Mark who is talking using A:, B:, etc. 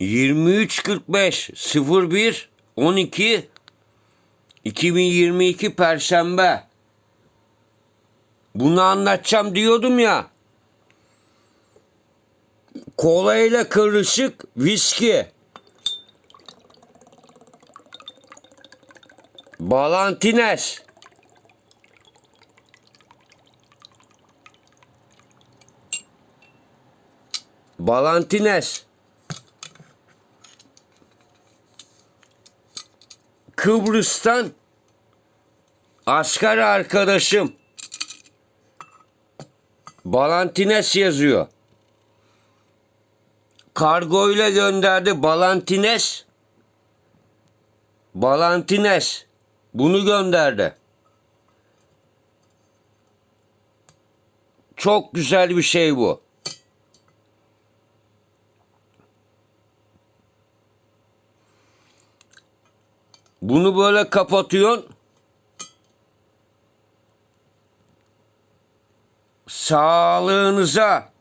A: 23.45 01 12 2022 Perşembe. Bunu anlatacağım diyordum ya. Kola ile karışık viski. Balantines. Balantines. Kıbrıs'tan asker arkadaşım. Balantines yazıyor. Kargo ile gönderdi Balantines. Balantines. Bunu gönderdi. Çok güzel bir şey bu. Bunu böyle kapatıyorsun. Sağlığınıza